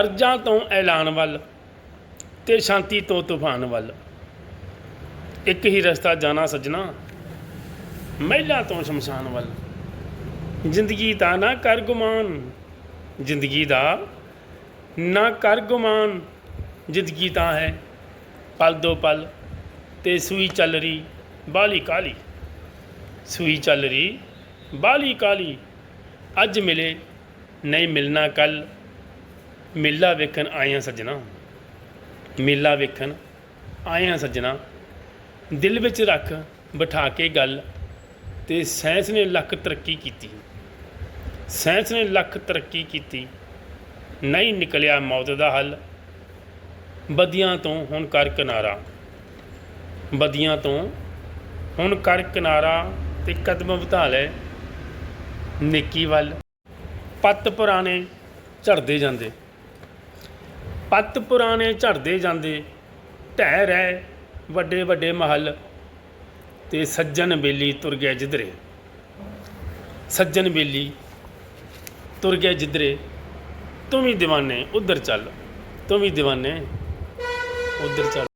ਅਰਜ਼ਾਂ ਤੋਂ ਐਲਾਨ ਵੱਲ ਤੇ ਸ਼ਾਂਤੀ ਤੋਂ ਤੂਫਾਨ ਵੱਲ। ਇੱਕ ਹੀ ਰਸਤਾ ਜਾਣਾ ਸੱਜਣਾ, ਮਹਿਲਾ ਤੋਂ ਸ਼ਮਸ਼ਾਨ ਵੱਲ। ਜ਼ਿੰਦਗੀ ਦਾ ਨਾ ਕਰ ਗੁਮਾਨ, ਜ਼ਿੰਦਗੀ ਦਾ ਨਾ ਕਰ ਗੁਮਾਨ। ਜ਼ਿੰਦਗੀ ਤਾਂ ਹੈ ਪਲ ਦੋ ਪਲ ਤੇ ਸੂਈ ਚੱਲ ਰਹੀ ਬਾਲੀ ਕਾਲੀ ਸੂਈ ਚੱਲ ਰਹੀ ਬਾਲੀ ਕਾਲੀ ਅੱਜ ਮਿਲੇ, ਨਹੀਂ ਮਿਲਣਾ ਕੱਲ ਮੇਲਾ ਵੇਖਣ ਆਏ ਹਾਂ ਸੱਜਣਾ। ਮੇਲਾ ਵੇਖਣ ਆਏ ਹਾਂ ਸੱਜਣਾ। ਦਿਲ ਵਿੱਚ ਰੱਖ ਬਿਠਾ ਕੇ ਗੱਲ ਤੇ ਸਾਇੰਸ ਨੇ ਲੱਖ ਤਰੱਕੀ ਕੀਤੀ। ਸਾਇੰਸ ਨੇ ਲੱਖ ਤਰੱਕੀ ਕੀਤੀ। ਨਹੀਂ ਨਿਕਲਿਆ ਮੌਤ ਦਾ ਹੱਲ। ਬਦੀਆਂ ਤੋਂ ਹੁਣ ਕਰ ਕਿਨਾਰਾ। ਬਦੀਆਂ ਤੋਂ ਹੁਣ ਕਰ ਕਿਨਾਰਾ ਤੇ ਕਦਮ ਵਧਾ ਲੈ ਨੇਕੀ ਵੱਲ। ਪੱਤ ਪੁਰਾਣੇ ਝੜਦੇ ਜਾਂਦੇ। ਪੱਤ ਪੁਰਾਣੇ ਝੜਦੇ ਜਾਂਦੇ, ਢਹਿ ਰਹਿ ਵੱਡੇ ਵੱਡੇ ਮਹਲ ਤੇ ਸੱਜਣ ਬੇਲੀ ਤੁਰ ਗਿਆ ਜਿਧਰੇ। ਸੱਜਣ ਬੇਲੀ ਤੁਰ ਗਿਆ ਜਿਧਰੇ। ਤੂੰ ਵੀ دیਵਾਨੇ ਉਧਰ ਚੱਲ, ਤੂੰ ਵੀ دیਵਾਨੇ ਉਧਰ ਚੱਲ।